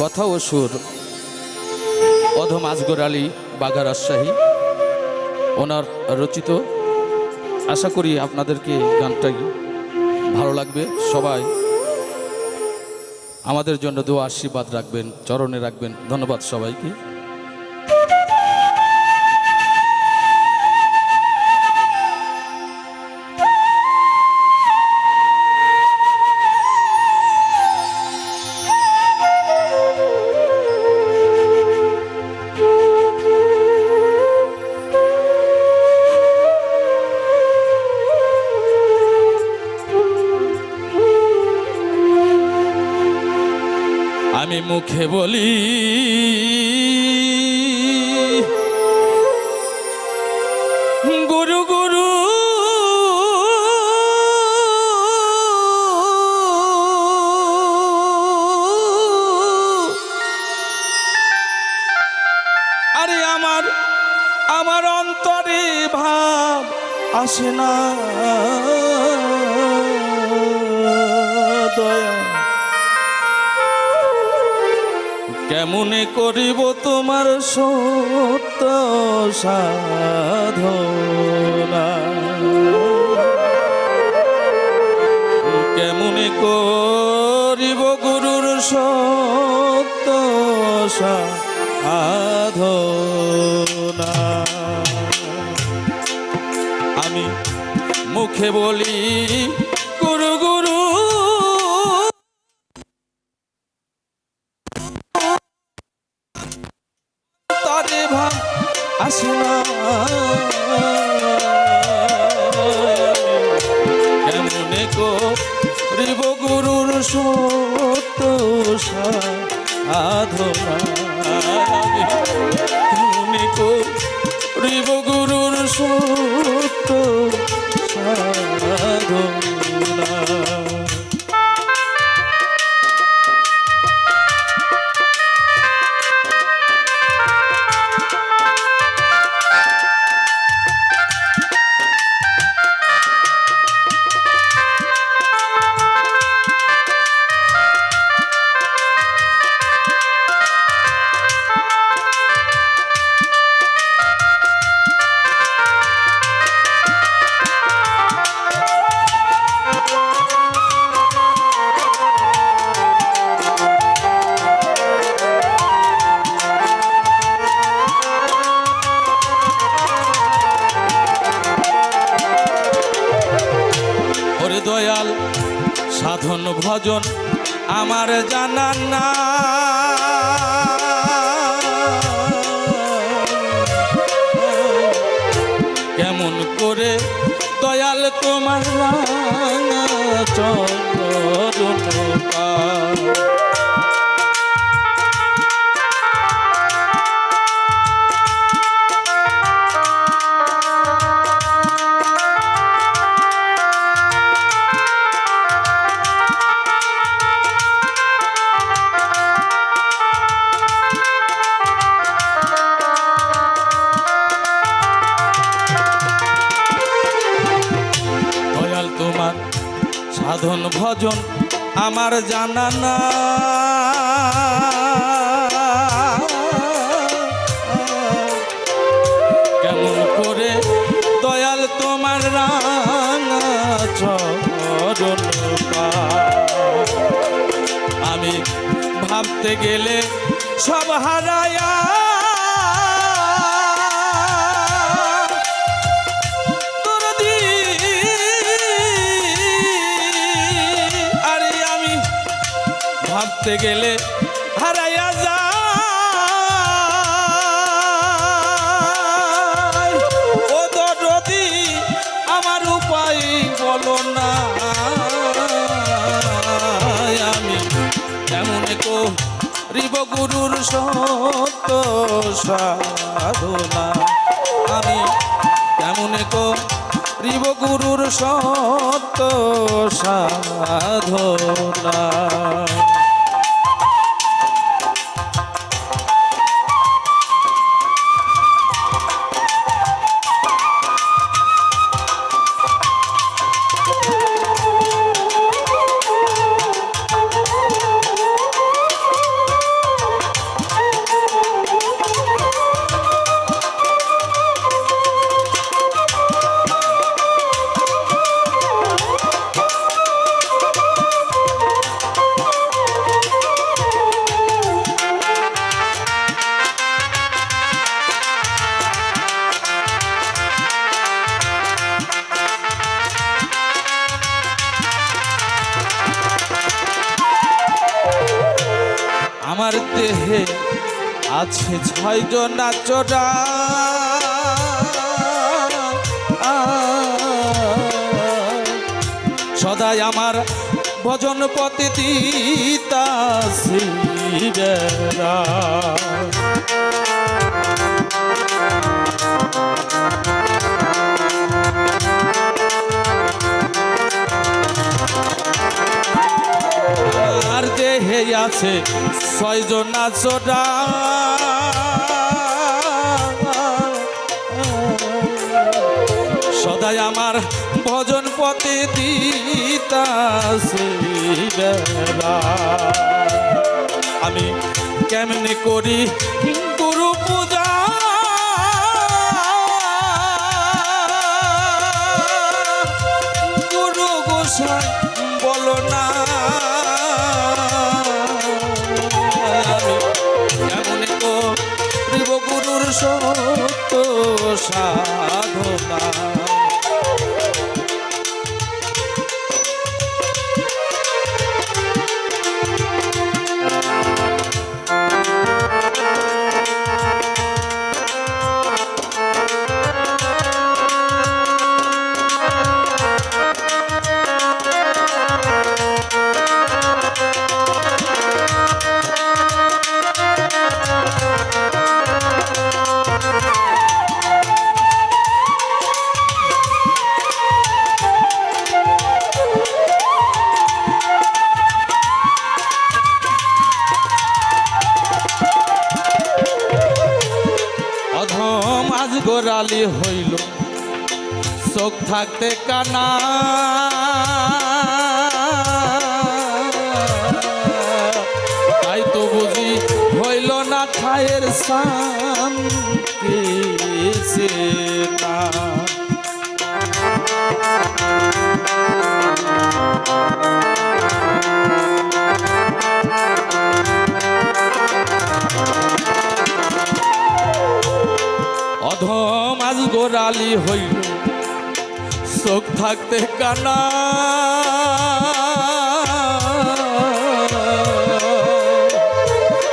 কথা ও সুর। অধম আজগর আলী বাঘা রাজশাহী ওনার রচিত। আশা করি আপনাদেরকে গানটাই ভালো লাগবে। সবাই আমাদের জন্য দু আশীর্বাদ রাখবেন, চরণে রাখবেন। ধন্যবাদ সবাইকে। মুখে বলি গুরু গুরু আরে আমার আমার অন্তরে ভাব আসে না। করিব তোমার সত্য সাধনা। কেমনে করিব গুরুর সত্য সাধনা? আমি মুখে বলি আসে না কেমনে করিব গুরুর সত্য সাধনা? সাধন ভজন আমার জানা না কেমন করে দয়াল তোমার চন্দ্র। সাধন ভজন আমার জানা না। কেমন করে দয়াল তোমার রাঙা আমি ভাবতে গেলে সব হারায়া ভাবতে গেলে হারাইয়া যায়। ও দরদি, আমার উপায় বলো না। আমি কেমন করিব গুরুর সত্য সাধনা। আমি কেমন করিব গুরুর সত্য সাধনা। দেহে আছে ছয়জন চোরা সদাই আমার ভজন পথে দিতাছি আছে ছয়জন নাচোটা সদাই আমার ভজন পথে দিতা আমি কেমনে করি সাধনা। চোখ থাকতে কানা। তাই তো বুঝি হইল না ঠায়ের সাম না। অধম আজ গোড়ালি হইল। চোখ থাকতে কানা।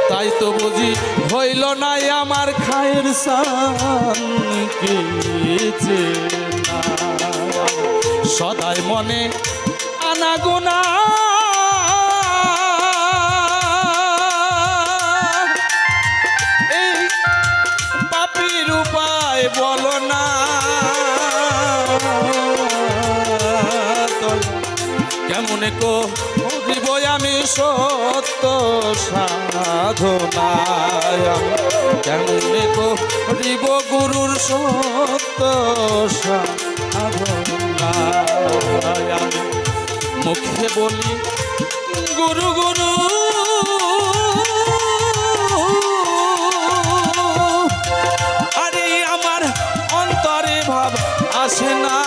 তাই তো বুঝি হইল নাই আমার খায়ের সান সদাই মনে আনাগোনা এই পাপির উপায় বলো না। কেমনে করিব আমি সত্য সাধনায়। কেমনে করিব গুরুর সত্য সাধনায়। মুখে বলি, গুরু গুরু। আরে আমার অন্তরে ভাব আসে না।